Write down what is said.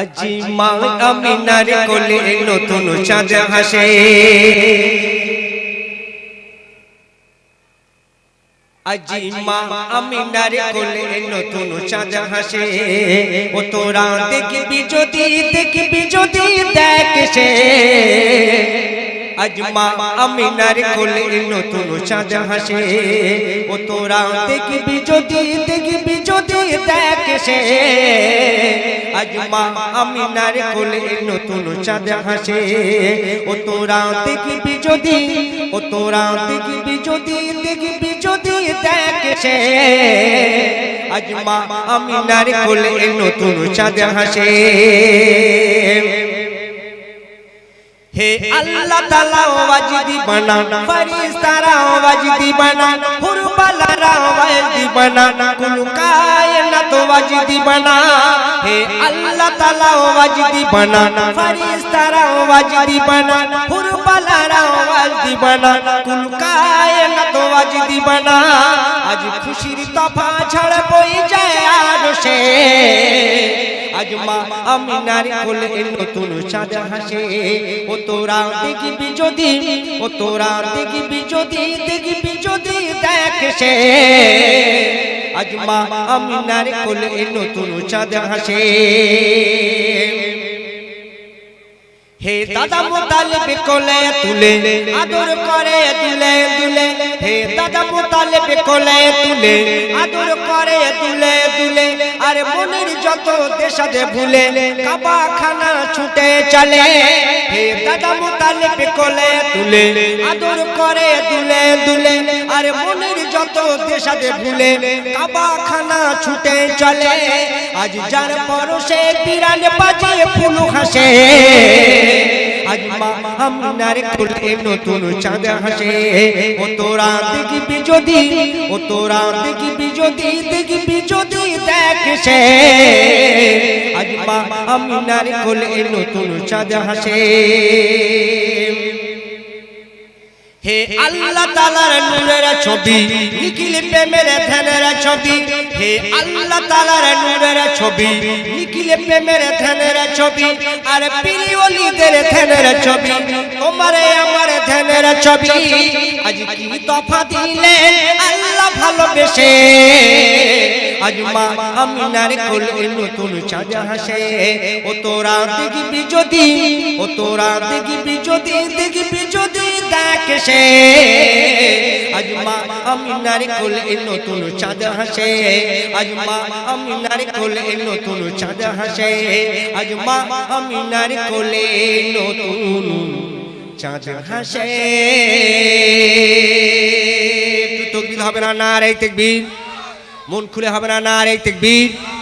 আজি মা আমিনার কোলে নতুন চাঁদ হাসে আজি মা আমিনার কোলে নতুন চাঁদ হাসে ও তোরা দেখবি, যদি দেখবি, যদি দেখ সে। আজ মা আমিনার কোলে নতুন চাঁদ হাসে ও তোরা দেখবি যদি দেখবি যদি দেখ সে। আজ মা আমিনার কোলে নতুন চাঁদ হাসে ও তোরা দেখবি যদি, ও তোরা দেখবি যদি দেখবি যদি দেখ সে। আজ মা আমিনার কোলে নতুন চাঁদ হাসে হে আল্লাহ তাআলা আওয়াজ দিবানা ফেরেশতারা আওয়াজ দিবানা হুরবালারা আওয়াজ দিবানা কুল কায়নাত আওয়াজ দিবানা হে আল্লাহ তাআলা আওয়াজ দিবানা ফেরেশতারা আওয়াজ দিবানা হুরবালারা আওয়াজ দিবানা কুল কায়নাত আওয়াজ দিবানা আজ খুশির তফা ছড় বই যায় আর সে। আজ মা আমিনার কোলে নতুন চাঁদ হাসে। ও তোরা দেখবি যদি, ও তোরা দেখবি যদি দেখবি যদি দেখ সে। আজ মা আমিনার নতুন চাঁদ হাসে। হে দাদা মোতালেব কোলে তুলে, আদর করে দুলে দুলে। হে দাদা মোতালেব কোলে তুলে, আদর করে আর মনের যত দেশাদে ভুলে কাবা খানা ছুটে চলে, হে দাদা মুতালিব কোলে তুলে, আদর করে দুলে দুলে, আর মনের যত দেশাদে ভুলে কাবা খানা ছুটে চলে, আজ যার পরশে পিরান বাজে ফুল হাসে। মা আমিনার কোলে নতুন চাঁদ হাসে। ও তোরা দেখবি যদি, ও তোরা দেখবি যদি দেখবি যদি দেখ সে। আজ মা আমিনার খুলে নতুন চাঁদ হাসে। হে আল্লাহ তালার নূরের ছবি, নিখিল প্রেমের ধ্যানের ছবি। হে আল্লাহ তালার নূরের ছবি, নিখিল প্রেমের ধ্যানের ছবি। আর ধ্যানের ছবি, তোমার আমার ধ্যানের ছবি। আজ কি তফা দিলে আল্লাহ ভালোবেসে? আজ মা আমিনার কোলে নতুন চাঁদ হাসে। ও তোরা দেখবি যদি, ও তোরা দেখবি যদি যদি দেখ সে আজ মা আমিনার কোলে নতুন চাঁদ হাসে। আজ মা আমিনার কোলে নতুন চাঁদ হাসে। আজ মা আমিনার কোলে নতুন চাঁদ হাসে। একটু তকবির হবে না না রে তকবির। মন খুলে হবে না না রে তকবির।